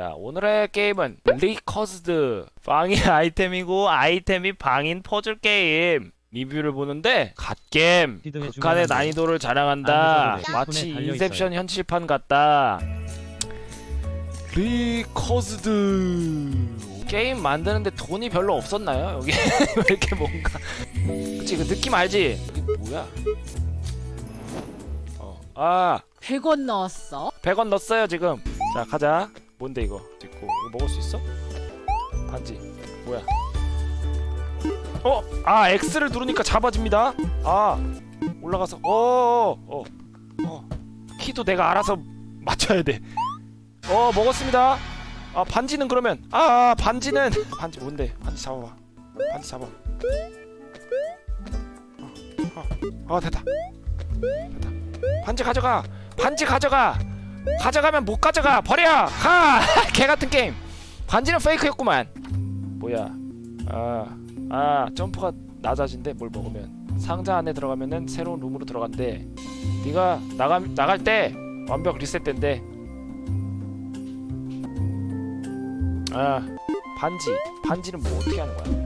자 오늘의 게임은 리커스드. 방이 아이템이고 아이템이 방인 퍼즐 게임. 리뷰를 보는데 히든의 극한의 난이도를 자랑한다. 마치 인셉션 현실판 같다. 리커스드. 게임 만드는데 돈이 별로 없었나요? 여기 왜 이렇게 뭔가. 그치 그 느낌 알지? 이게 뭐야? 어, 아. 100원 넣었어? 100원 넣었어요 지금. 자 가자 뭔데 이거? 듣고 이거 먹을 수 있어? 반지. 뭐야? 어? 아 X를 누르니까 잡아집니다. 아 올라가서 어어어. 어, 어. 키도 내가 알아서 맞춰야 돼어 먹었습니다. 아 반지는 그러면 아 아, 반지는 반지 뭔데? 반지 잡아봐. 반지 잡아. 어, 어, 어 됐다. 됐다. 반지 가져가. 반지 가져가 가져가면 못 가져가. 버려. 가. 개같은 게임. 반지는 페이크였구만. 뭐야. 아, 아 점프가 낮아진대 뭘 먹으면. 상자 안에 들어가면은 새로운 룸으로 들어간대. 네가 나가, 나갈 때 완벽 리셋된대. 아 반지. 반지는 뭐 어떻게 하는 거야?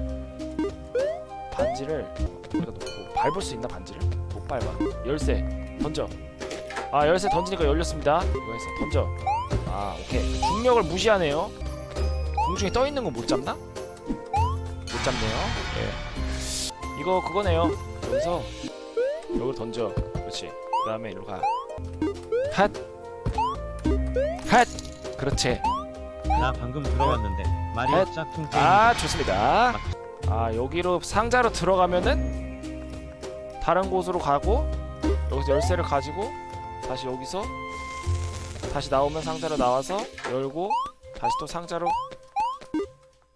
반지를 우리가 놓고 밟을 수 있나 반지를? 못 밟아. 열쇠. 던져 아 열쇠 던지니까 열렸습니다. 이거 해서 던져. 아 오케이. 중력을 무시하네요. 공중에 떠 있는 거못 잡나? 못 잡네요. 예. 이거 그거네요. 여기서 여기를 던져. 그렇지. 그 다음에 이리로 가 핫 핫. 그렇지. 나 방금 들어왔는데 마리오 헷. 짝퉁 게임 아 좋습니다. 아 여기로 상자로 들어가면은 다른 곳으로 가고 여기서 열쇠를 가지고 다시 여기서 다시 나오면 상자로 나와서 열고 다시 또 상자로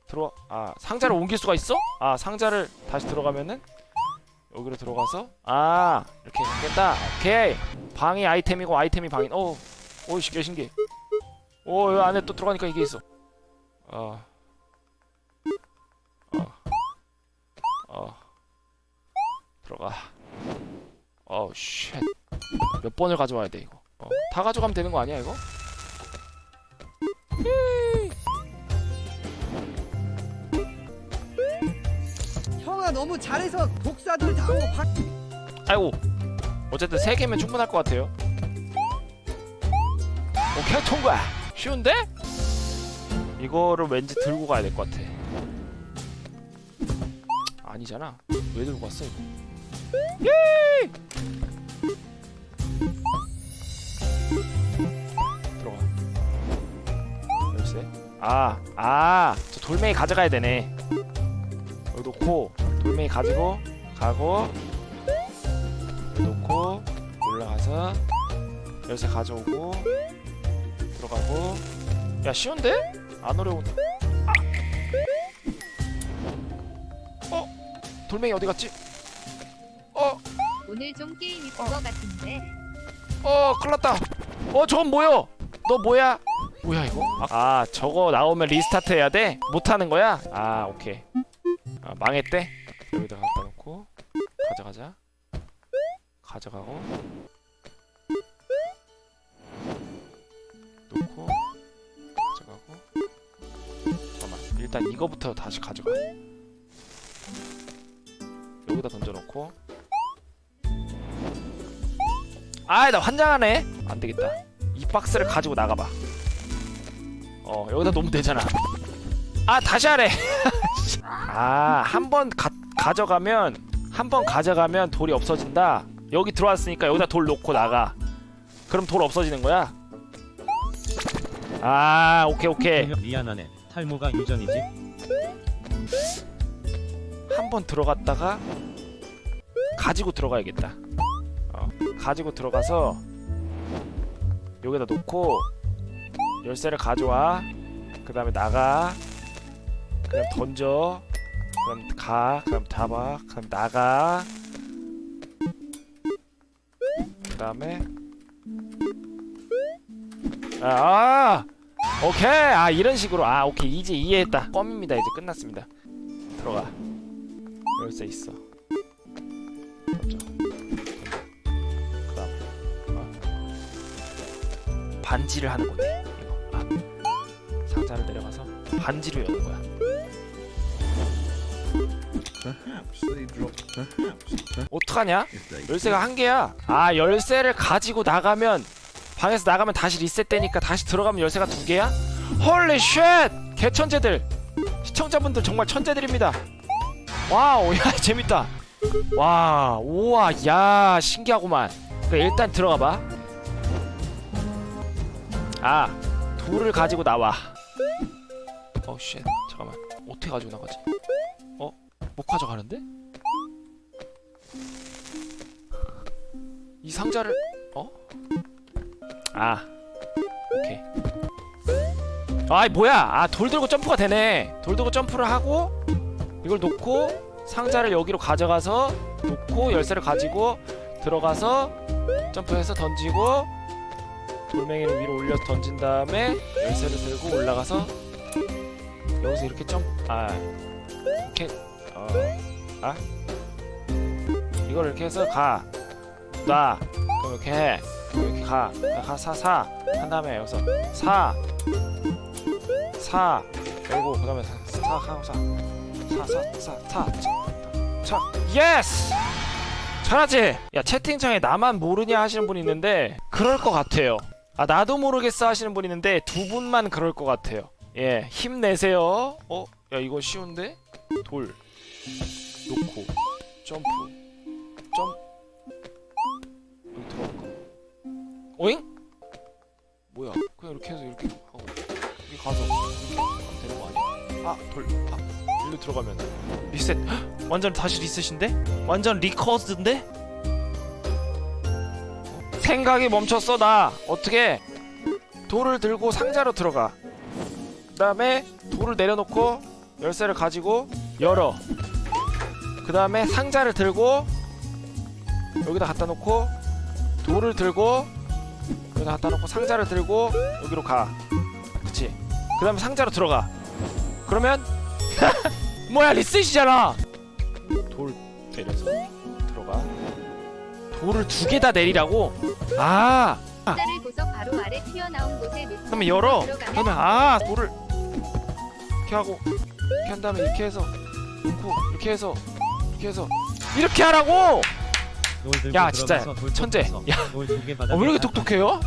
들어 아 상자를 옮길 수가 있어? 아 상자를 다시 들어가면은 여기로 들어가서 아 이렇게 깼다 오케이 방이 아이템이고 아이템이 방인 오 오, 신기해 신기해 오 여기 안에 또 들어가니까 이게 있어 어 어. 들어가. 어우 쉣. 몇 번을 가져와야 돼 이거. 어. 다 가져가면 되는 거 아니야 이거? 형아 너무 잘해서 독사들 당하고 박... 아이고. 어쨌든 세 개면 충분할 것 같아요. 오케이 통과. 쉬운데? 이거를 왠지 들고 가야 될 것 같아. 아니잖아. 왜 들고 왔어 이거? 예! 들어가. 열쇠. 아, 아, 저 돌멩이 가져가야 되네. 여기 놓고 돌멩이 가지고 가고 여기 놓고 올라가서 열쇠 가져오고 들어가고. 야 쉬운데? 안 어려운데? 아! 어? 돌멩이 어디 갔지? 어? 오늘 좀 게임 이쁜 것 같은데 어, 큰일 났다. 어, 저건 뭐야? 너 뭐야? 뭐야 이거? 아, 저거 나오면 리스타트 해야 돼? 못하는 거야? 아, 오케이. 아, 망했대? 여기다 갖다 놓고 가져가자. 가져가고 놓고 가져가고 잠깐만 일단 이거부터 다시 가져가 여기다 던져놓고 아, 나 환장하네. 안 되겠다. 이 박스를 가지고 나가봐. 어, 여기다 놓으면 되잖아. 아, 다시 하래. 아, 한 번 가져가면 한 번 가져가면 돌이 없어진다. 여기 들어왔으니까 여기다 돌 놓고 나가. 그럼 돌 없어지는 거야? 아, 오케이 오케이. 미안하네 탈모가 유전이지 한 번 들어갔다가 가지고 들어가야겠다. 어, 가지고 들어가서 여기다 놓고 열쇠를 가져와. 그 다음에 나가. 그럼 던져. 그럼 가. 그럼 잡아. 그럼 나가. 그 다음에 아, 아 오케이 아 이런 식으로 아 오케이 이제 이해했다 껌입니다 이제 끝났습니다 들어가 열쇠 있어. 던져. 반지를 하는 거네. 이거. 아. 상자를 내려가서 반지로 여는 거야. 어떡하냐? 열쇠가 한 개야. 아 열쇠를 가지고 나가면 방에서 나가면 다시 리셋되니까 다시 들어가면 열쇠가 두 개야? 헐리 쉣! 개천재들! 시청자분들 정말 천재들입니다. 와우 야 재밌다. 와 우와 야 신기하구만. 그래 일단 들어가봐. 아 돌을 가지고 나와. 어쉣 잠깐만 어떻게 가지고 나가지? 어? 못 가져가는데? 이 상자를 어? 아 오케이 아이 뭐야 아 돌 들고 점프가 되네 돌 들고 점프를 하고 이걸 놓고 상자를 여기로 가져가서 놓고 열쇠를 가지고 들어가서 점프해서 던지고 돌멩이를 위로 올려서 던진 다음에 열쇠를 들고 올라가서 여기서 이렇게 점아 이렇게 어아 이걸 이렇게 해서 가 놔. 그럼 이렇게 해. 이렇게 가. 가, 사, 사. 한 다음에 여기서 사. 사. 열고, 그 다음에 사, 사, 하고 사. 사, 사, 사, 사. 차. 차. 예스! 잘하지? 야, 채팅창에 나만 모르냐 하시는 분이 있는데, 그럴 것 같아요. 아, 나도 모르겠어 하시는 분이 있는데, 두 분만 그럴 것 같아요. 예, 힘내세요. 어? 야, 이거 쉬운데? 돌. 놓고. 점프. 점프. 여기 들어갈까? 오잉? 뭐야? 그냥 이렇게 해서 이렇게 하고 여기 가서 이렇게 되는 거 아니야? 아 돌. 아 일로 들어가면 리셋. 헉, 완전 다시 리셋인데? 완전 리커스인데? 생각이 멈췄어 나. 어떻게? 돌을 들고 상자로 들어가. 그 다음에 돌을 내려놓고 열쇠를 가지고 열어. 그 다음에 상자를 들고 여기다 갖다 놓고 돌을 들고 여기다 갖다 놓고 상자를 들고 여기로 가 그치 그 다음에 상자로 들어가 그러면 뭐야 리셋이잖아 돌 내려서 돌을 두 개 다 내리라고? 아. 숫자를 보석 바로 아래 튀어나온 곳에 놓고 그러면 열어. 들어가면 그러면 아 돌을 이렇게 하고 이렇게 한 다음에 이렇게 해서 놓고 이렇게 해서 이렇게 해서. 이렇게 하라고! 야, 진짜 천재. 야. 어, 왜 이렇게 똑똑해요?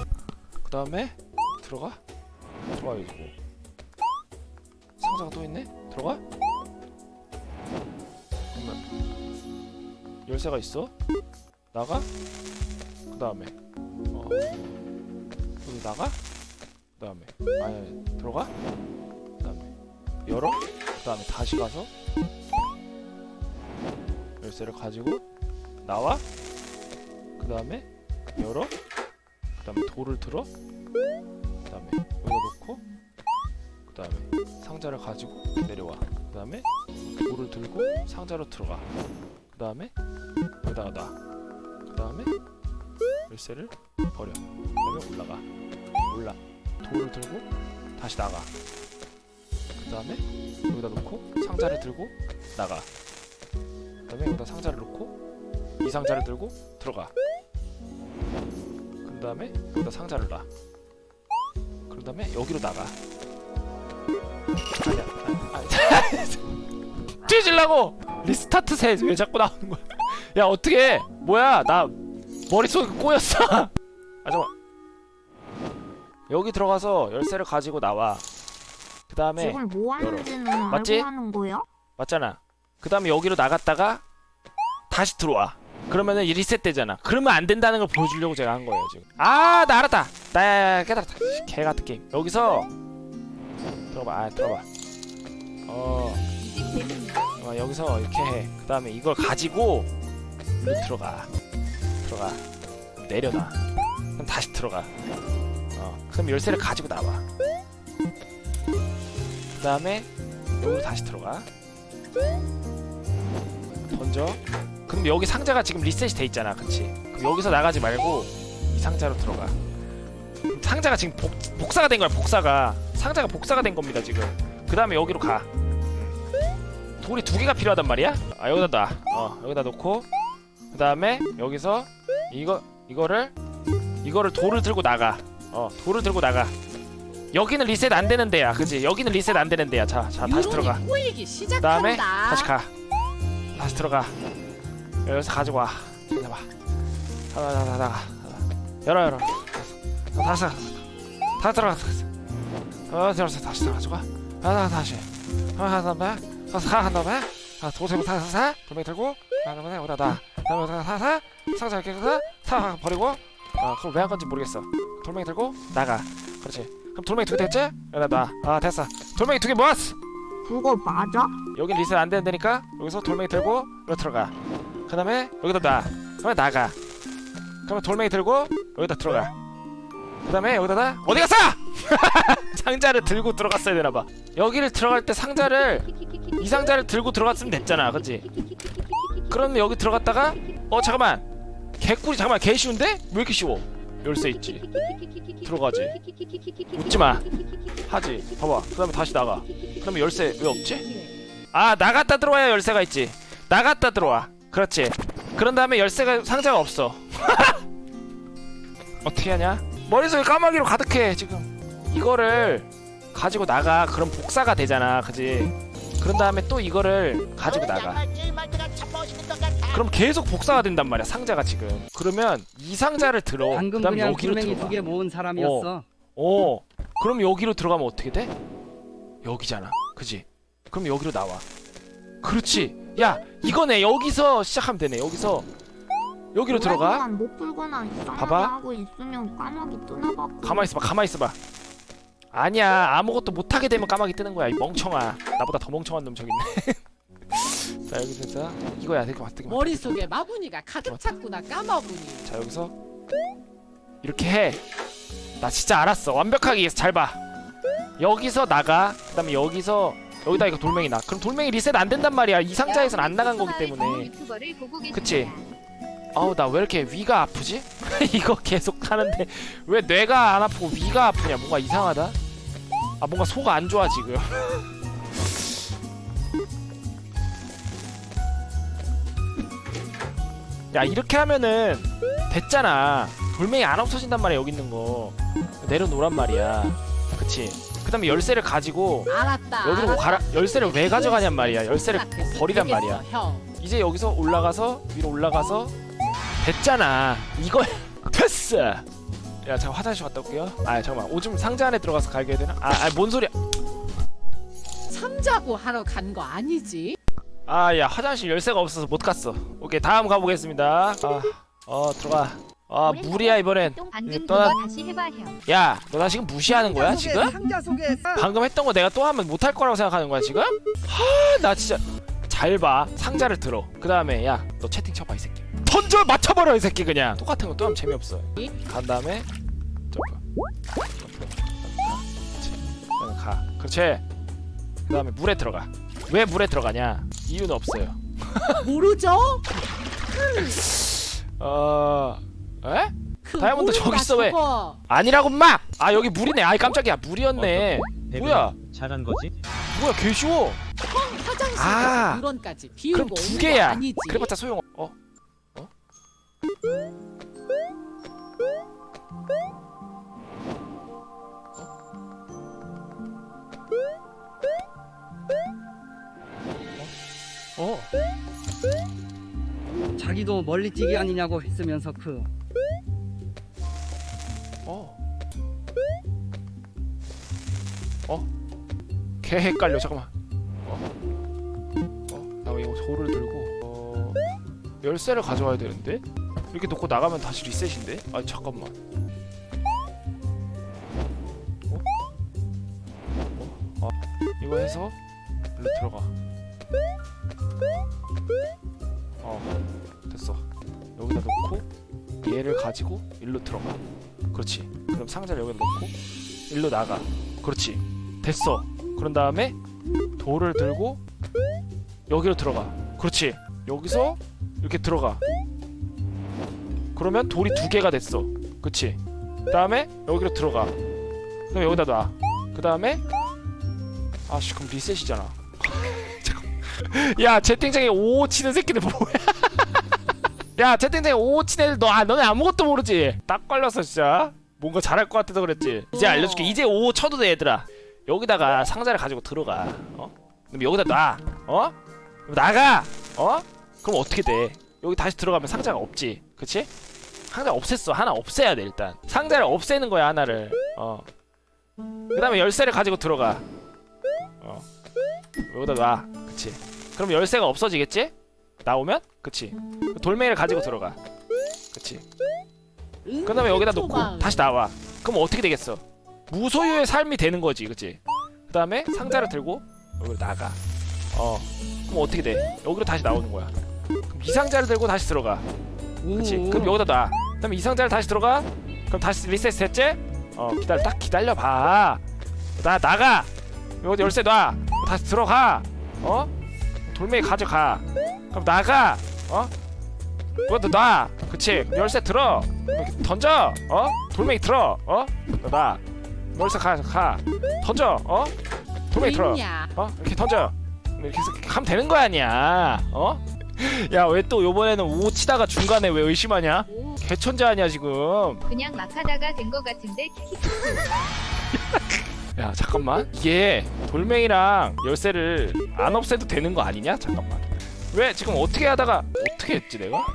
그 다음에 들어가? 들어가 이거 상자가 또 있네? 들어가? 열쇠가 있어 나가? 그 다음에. 어. 여기 나가? 그 다음에. 아니, 들어가? 그 다음에. 열어? 그 다음에 다시 가서 열쇠를 가지고 나와? 그 다음에 열어? 그 다음에 돌을 들어? 그 다음에 여기다 놓고 그 다음에 상자를 가지고 내려와. 그 다음에 돌을 들고 상자로 들어가. 그 다음에 여기다가 놔그 다음에 열쇠를 버려 그 다음에 올라가 올라 돌을 들고 다시 나가 그 다음에 여기다 놓고 상자를 들고 나가 그 다음에 여기다 상자를 놓고 이 상자를 들고 들어가 그 다음에 여기다 상자를 놔. 그런 다음에 여기로 나가. 아니야. 아, 아, 뒤질라고! 리스타트 셋왜 자꾸 나오는 거야? 야 어떻게? 뭐야 나 머릿속에 꼬였어. 아 잠깐. 여기 들어가서 열쇠를 가지고 나와. 그 다음에 지금 뭐 하는지는 맞지? 알고 하는 거야? 맞잖아. 그 다음에 여기로 나갔다가 다시 들어와. 그러면은 이 리셋 되잖아. 그러면 안 된다는 걸 보여주려고 제가 한 거예요 지금. 아, 나 알았다. 나 깨달았다. 개 같은 게임. 여기서 들어봐. 아, 들어봐. 어. 어, 여기서 이렇게 해. 그 다음에 이걸 가지고 일로 들어가. 들어가. 내려놔. 그럼 다시 들어가. 어, 그럼 열쇠를 가지고 나와. 그 다음에 여기로 다시 들어가. 던져. 그럼 여기 상자가 지금 리셋이 돼 있잖아, 그치? 그럼 여기서 나가지 말고 이 상자로 들어가. 상자가 지금 복, 복사가 된 거야, 복사가. 상자가 복사가 된 겁니다, 지금. 그 다음에 여기로 가. 돌이 두 개가 필요하단 말이야? 아 여기다 놔. 어 여기다 놓고 그 다음에 여기서 이거 이거를 이거를 돌을 들고 나가. 어 돌을 들고 나가. 여기는 리셋 안 되는 데야 그지 여기는 리셋 안 되는 데야 자, 자 다시 들어가 꼬이기 시작한다. 그다음에 다시 가 다시 들어가 여기서 가지고 와 잡아 나가 나가 나가 열어 열어 다시 다시 들어가 어 들어서 다시 들어가지고 와 하나 다시 하나 다음에 한 다음에 아 도세부 사사 돌멩이 들고 그다음에 여기다 놔 그다음에 사사. 상자 이렇게 해서 사 버리고. 아 그걸 왜한 건지 모르겠어. 돌멩이 들고 나가. 그렇지. 그럼 돌멩이 두 개 됐지? 여기다. 놔아 됐어. 돌멩이 두 개 모았어. 그거 맞아? 여긴 리셋 안 된다니까? 여기서 돌멩이 들고 여기 들어가. 그 다음에 여기다 놔. 그러면 나가. 그러면 돌멩이 들고 여기다 들어가. 그 다음에 여기다가 어디 갔어? 상자를 들고 들어갔어야 되나봐. 여기를 들어갈 때 상자를 이 상자를 들고 들어갔으면 됐잖아. 그치? 그러면 여기 들어갔다가 어 잠깐만. 개꿀이 잠깐만 개 쉬운데? 왜 이렇게 쉬워? 열쇠 있지. 들어가지. 웃지마. 하지. 봐봐. 그 다음에 다시 나가. 그러면 열쇠 왜 없지? 아 나갔다 들어와야 열쇠가 있지. 나갔다 들어와. 그렇지. 그런 다음에 열쇠가 상자가 없어. 어떻게 하냐? 머릿속에 까마귀로 가득해 지금. 이거를 가지고 나가. 그럼 복사가 되잖아. 그지? 그런 다음에 또 이거를 가지고 나가 그럼 계속 복사가 된단 말이야 상자가 지금. 그러면 이 상자를 들어. 방금 그다음에 그냥 여기로 돌멩이 들어가. 두 개 모은 사람이었어. 어. 그럼 여기로 들어가면 어떻게 돼? 여기잖아. 그지? 그럼 여기로 나와. 그렇지. 야 이거네. 여기서 시작하면 되네. 여기서. 여기로 들어가. 못 풀거나 이상하게 봐봐. 하고 있으면 까마귀 뜨나 봐. 가만히 있어봐. 가만히 있어봐. 아니야. 아무것도 못하게 되면 까마귀 뜨는 거야 이 멍청아. 나보다 더 멍청한 놈 저기 있네 자 여기서 자 이거야. 되게 맞게 머릿속에 마구니가 가득 찼구나 까마구니. 자 여기서 이렇게 해 나 진짜 알았어. 완벽하게 잘 봐. 여기서 나가. 그 다음에 여기서 여기다 이거 돌멩이 나 그럼 돌멩이 리셋 안 된단 말이야. 이 상자에선 안 나간 거기 때문에. 그치? 아우 나 왜 이렇게 위가 아프지? 이거 계속 하는데 왜 뇌가 안 아프고 위가 아프냐? 뭔가 이상하다? 아 뭔가 속 안 좋아 지금 야 이렇게 하면은 됐잖아. 돌멩이 안 없어진단 말이야 여기 있는 거. 내려놓란 말이야. 그치? 그 다음에 열쇠를 가지고 알았다. 여기로 뭐 가라 열쇠를 왜 가져가냔 말이야. 열쇠를 생각했어. 버리란 되겠어, 말이야. 형. 이제 여기서 올라가서 위로 올라가서 됐잖아. 이거 됐어. 야 잠깐 화장실 갔다 올게요. 아 잠깐만. 오줌 상자 안에 들어가서 갈게 되나? 아뭔 소리야? 참자고 하러 간 거 아니지? 아 야 화장실 열쇠가 없어서 못 갔어. 오케이 다음 가보겠습니다. 아어 들어가. 아 무리야 이번엔. 방금 떠나- 그거 다시 해봐 형. 야너 나 지금 무시하는 거야 상자 속에, 지금 상자 속에 방금 했던 거 내가 또 하면 못할 거라고 생각하는 거야 지금? 하나 진짜 잘 봐. 상자를 들어. 그 다음에 야 너 채팅 쳐봐 이 새끼. 던져! 맞춰버려 이 새끼 그냥. 똑같은 거 또 하면 재미없어. 간 다음에 점프. 점프. 그렇지 가. 그렇지. 그 다음에 물에 들어가. 왜 물에 들어가냐 이유는 없어요 모르죠? 어... 에? 그 다이아몬드 저기 있어, 왜? 저거. 아니라고 막! 아 여기 물이네 아이 깜짝이야 물이었네 대변 뭐야 잘한 거지? 뭐야 개 쉬워 형 아. 물원까지 그럼 비우고 두 오는 개야 거 아니지? 그래봤자 소용 어? 어? 어? 어? 자기도 멀리 뛰기 아니냐고 했으면서 그 어? 어? 개 헷갈려 잠깐만 어? 어? 나 이거 돌을 들고 어... 열쇠를 가져와야 되는데? 이렇게 놓고 나가면 다시 리셋인데? 아 잠깐만 어? 어? 아 이거 해서 일로 들어가 어 됐어. 여기다 놓고 얘를 가지고 일로 들어가 그렇지. 그럼 상자를 여기다 놓고 일로 나가. 그렇지. 됐어. 그런 다음에 돌을 들고 여기로 들어가. 그렇지. 여기서 이렇게 들어가. 그러면 돌이 두 개가 됐어. 그치 그 다음에 여기로 들어가. 그 다음에 여기다 놔 그 다음에 아씨 그럼 리셋이잖아. 야 채팅창에 오 치는 새끼들 뭐야? 야 채팅창에 오 치는 애들 너 아, 너네 아무것도 모르지? 딱 걸렸어 진짜. 뭔가 잘할 것 같아서 그랬지. 이제 알려줄게. 이제 오 쳐도 돼 얘들아. 여기다가 상자를 가지고 들어가. 어? 그럼 여기다 놔. 어? 그럼 나가. 어? 그럼 어떻게 돼? 여기 다시 들어가면 상자가 없지. 그치? 상자 없앴어. 하나 없애야 돼 일단. 상자를 없애는 거야 하나를. 어그 다음에 열쇠를 가지고 들어가. 어. 여기다 놔. 그치 그럼 열쇠가 없어지겠지? 나오면? 그치. 돌멩이를 가지고 들어가. 그치. 그 다음에 여기다 놓고 다시 나와. 그럼 어떻게 되겠어? 무소유의 삶이 되는 거지 그치? 그 다음에 상자를 들고 여기로 나가. 어. 그럼 어떻게 돼? 여기로 다시 나오는 거야. 그럼 이 상자를 들고 다시 들어가. 그치? 그럼 여기다 놔. 그다음에 이 상자를 다시 들어가. 그럼 다시 리셋 됐지? 어 기다려 딱 기다려봐. 나 나가. 여기 열쇠 놔. 다시 들어가. 어? 돌멩이 가져가 그럼 나가 어? 그것도 놔 그치 열쇠 들어 던져 어? 돌멩이 들어 어? 놔 열쇠 가가 던져 어? 돌멩이 들어? 어? 이렇게 던져 이렇게 하면 되는 거 아니야 어? 야 왜 또 요번에는 오 치다가 중간에 왜 의심하냐? 오, 개천재 아니야 지금 그냥 막 하다가 된 거 같은데 키키키키. 야 잠깐만. 이게 돌멩이랑 열쇠를 안 없애도 되는 거 아니냐? 잠깐만. 왜 지금 어떻게 하다가 어떻게 했지 내가?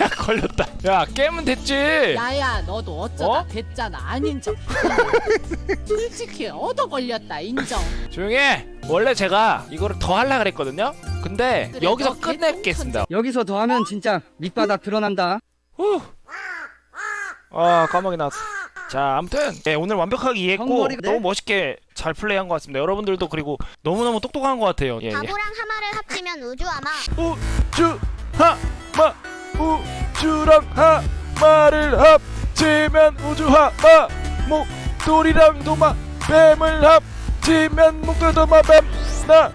야 걸렸다. 야 깨면 됐지. 야야 너도 어쩌다 어? 됐잖아. 아닌 척. 솔직히 얻어 걸렸다 인정. 조용히 해. 원래 제가 이거를 더 하려 그랬거든요? 근데 그래, 여기서 너 끝내겠습니다. 여기서 더 하면 진짜 밑바닥 드러난다. 후. 아 까마귀 나왔어 자 아무튼 네, 오늘 완벽하게 이해했고 형머리가- 너무 멋있게 잘 플레이한 것 같습니다. 여러분들도 그리고 너무너무 똑똑한 것 같아요. 예, 예. 바보랑 하마를 합치면 우주아마. 우주 하마 우주랑 하마를 합치면 우주 하마 목돌이랑 도마 뱀을 합치면 목돌 도마 뱀 나